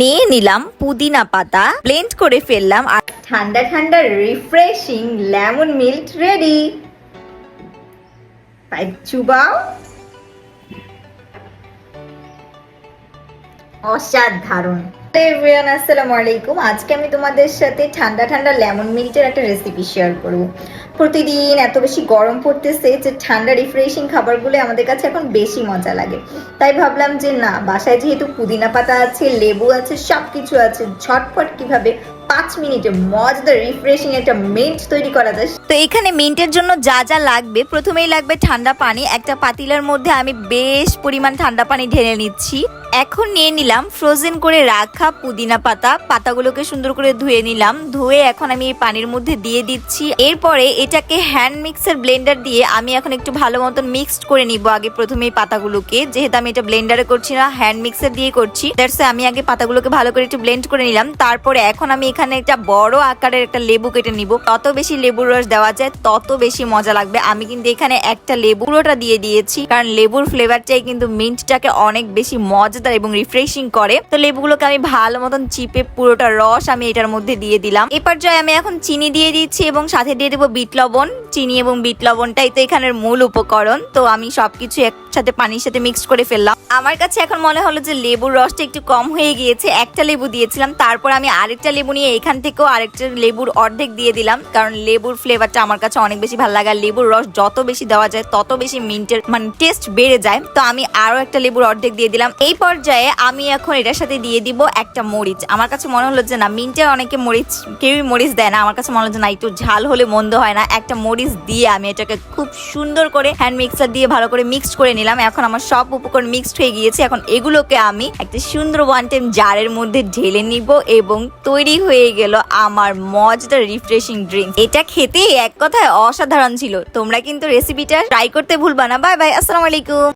নিয়ে নিলাম পুদিনা পাতা ব্লেন্ড করে ফেললাম আর ঠান্ডা ঠান্ডা রিফ্রেশিং লেমন মিল্ক রেডি চুবাও। অসাধারণ। এভরিওয়ান আসসালামু আলাইকুম আজকে আমি তোমাদের সাথে ঠান্ডা ঠান্ডা লেমন মিল্টের একটা রেসিপি শেয়ার করব। প্রতিদিন এত বেশি গরম পড়তেছে যে ঠান্ডা রিফ্রেশিং খাবারগুলো আমাদের কাছে এখন বেশি মজা লাগে। তাই ভাবলাম যে না, বাসায় যেহেতু পুদিনা পাতা আছে, লেবু আছে সব কিছু আছে, ঝটপট কীভাবে পাঁচ মিনিটে মজাদার রিফ্রেশিং একটা মিন্ট তৈরি করা যায়। তো এখানে মিন্টের জন্য যা যা লাগবে, প্রথমেই লাগবে ঠান্ডা পানি। একটা পাতিলার মধ্যে আমি বেশ পরিমাণ ঠান্ডা পানি ঢেলে নিচ্ছি। এখন নিয়ে নিলাম ফ্রোজেন করে রাখা পুদিনা পাতা। পাতাগুলোকে সুন্দর করে ধুয়ে নিলাম। ধুয়ে এখন আমি এই পানির মধ্যে দিয়ে দিচ্ছি। এরপরে এটাকে হ্যান্ড মিক্সার ব্লেন্ডার দিয়ে আমি এখন একটু ভালো মতন মিক্সড করে নিব আগে প্রথমে এই পাতাগুলোকে। যেহেতু আমি এটা ব্লেন্ডারে করছি না হ্যান্ড মিক্সার দিয়ে করছি। দ্যাটস আমি আগে পাতাগুলোকে ভালো করে একটু ব্লেন্ড করে নিলাম। তারপরে এখন আমি এখানে একটা বড় আকারের একটা লেবু কেটে নিব। তত বেশি লেবুর রস দেওয়া যায়, তত বেশি মজা লাগবে। আমি কিন্তু এখানে একটা লেবু পুরোটা দিয়ে দিয়েছি। কারণ লেবুর ফ্লেভারটাই কিন্তু মিন্টটাকে অনেক বেশি মজাদার এবং রিফ্রেশিং করে। তো লেবুগুলোকে আমি ভালো মতন চিপে পুরোটা রস আমি এটার মধ্যে দিয়ে দিলাম। এ পর্যায়ে আমি এখন চিনি দিয়ে দিচ্ছি এবং সাথে দিয়ে দেবো বিট লবণ। চিনি এবং বিট লবণটাই তো এখানের মূল উপকরণ। তো আমি সবকিছু একসাথে পানির সাথে মিক্সড করে ফেললাম। আমার কাছে এখন মনে হলো যে লেবুর রসটা একটু কম হয়ে গিয়েছে, একটা লেবু দিয়েছিলাম, তারপর আমি আরেকটা লেবু নিয়ে এখান থেকেও আরেকটা লেবুর অর্ধেক দিয়ে দিলাম, কারণ লেবুর ফ্লেভারটা আমার কাছে অনেক বেশি ভালো লাগে, আর লেবুর রস যত বেশি দেওয়া যায়, তত বেশি মিন্টের মানে টেস্ট বেড়ে যায়। তো আমি আরও একটা লেবুর অর্ধেক দিয়ে দিলাম। এই পর্যায়ে আমি এখন এটার সাথে দিয়ে দিব একটা মরিচ। আমার কাছে মনে হলো যে না মিন্টে অনেকে মরিচ, কেউই মরিচ দেয় না, আমার কাছে মনে হলো যে না, একটু ঝাল হলে মন্দ হয় না। একটা মরিচ দিয়ে আমি এটাকে খুব সুন্দর করে হ্যান্ড মিক্সার দিয়ে ভালো করে মিক্সড করে নিলাম। এখন আমার সব উপকরণ মিক্সড হয়ে গিয়েছে। এখন এগুলোকে আমি একটা সুন্দর ওয়ান টাইম জারের মধ্যে ঢেলে নিব এবং তৈরি হয়ে গেল আমার মজাদার রিফ্রেশিং ড্রিঙ্ক এটা খেতে এক কথায় অসাধারণ ছিল। তোমরা কিন্তু রেসিপিটা ট্রাই করতে ভুলবা না। বাই বাই আসসালামু আলাইকুম।